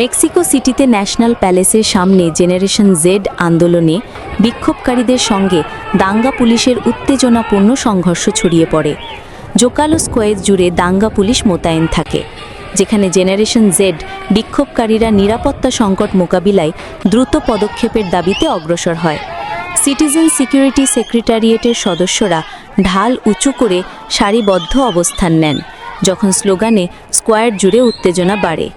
Mexico সিটিতে national প্যালেসের সামনে generation Z আন্দোলনে বিক্ষোভকারীদের সঙ্গে দাঙ্গা পুলিশের উত্তেজনাপূর্ণ সংঘর্ষ ছড়িয়ে পড়ে। জোকালো স্কোয়ার জুড়ে দাঙ্গা পুলিশ মোতায়েন থাকে, যেখানে জেনারেশন জেড বিক্ষোভকারীরা নিরাপত্তা সংকট মোকাবিলায় দ্রুত পদক্ষেপের দাবিতে অগ্রসর হয়। সিটিজেন সিকিউরিটি সেক্রেটারিয়েটের সদস্যরা ঢাল উঁচু করে সারিবদ্ধ অবস্থান নেন, যখন স্লোগানে স্কোয়ার জুড়ে উত্তেজনা বাড়ে।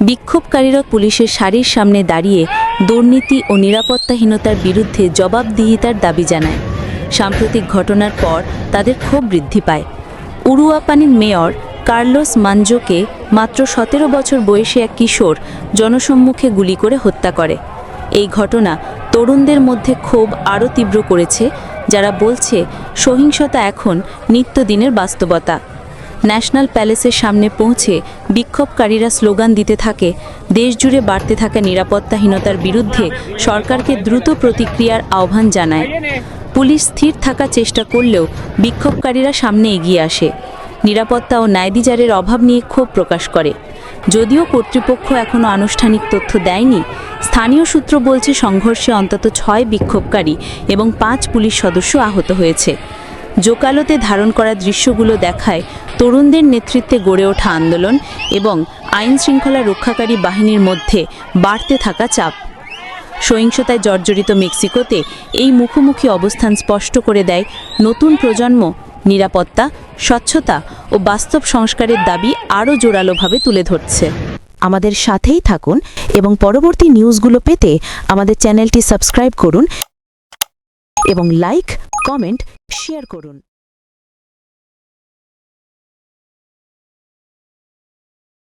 বিক্ষোভকারীরা পুলিশের সারির সামনে দাঁড়িয়ে দুর্নীতি ও নিরাপত্তাহীনতার বিরুদ্ধে জবাবদিহিতার দাবি জানায়। সাম্প্রতিক ঘটনার পর তাদের ক্ষোভ বৃদ্ধি পায়। উরুয়াপানির মেয়র কার্লোস মানজোকে মাত্র সতেরো বছর বয়সী এক কিশোর জনসম্মুখে গুলি করে হত্যা করে। এই ঘটনা তরুণদের মধ্যে ক্ষোভ আরও তীব্র করেছে, যারা বলছে সহিংসতা এখন নিত্যদিনের বাস্তবতা। ন্যাশনাল প্যালেসের সামনে পৌঁছে বিক্ষোভকারীরা স্লোগান দিতে থাকে। দেশজুড়ে বাড়তে থাকা নিরাপত্তাহীনতার বিরুদ্ধে সরকারকে দ্রুত প্রতিক্রিয়ার আহ্বান জানায়। পুলিশ স্থির থাকার চেষ্টা করলেও বিক্ষোভকারীরা সামনে এগিয়ে আসে। নিরাপত্তা ও ন্যায়বিচারের অভাব নিয়ে ক্ষোভ প্রকাশ করে। যদিও কর্তৃপক্ষ এখনও আনুষ্ঠানিক তথ্য দেয়নি, স্থানীয় সূত্র বলছে সংঘর্ষে অন্তত ছয় বিক্ষোভকারী এবং পাঁচ পুলিশ সদস্য আহত হয়েছে। জোকালোতে ধারণ করা দৃশ্যগুলো দেখায় তরুণদের নেতৃত্বে গড়ে ওঠা আন্দোলন এবং আইন শৃঙ্খলা রক্ষাকারী বাহিনীর মধ্যে বাড়তে থাকা চাপ। সহিংসতায় জর্জরিত মেক্সিকোতে এই মুখোমুখি অবস্থান স্পষ্ট করে দেয় নতুন প্রজন্ম, নিরাপত্তা, স্বচ্ছতা ও বাস্তব সংস্কারের দাবি আরও জোরালোভাবে তুলে ধরছে। আমাদের সাথেই থাকুন এবং পরবর্তী নিউজগুলো পেতে আমাদের চ্যানেলটি সাবস্ক্রাইব করুন এবং লাইক, কমেন্ট শেয়ার করুন।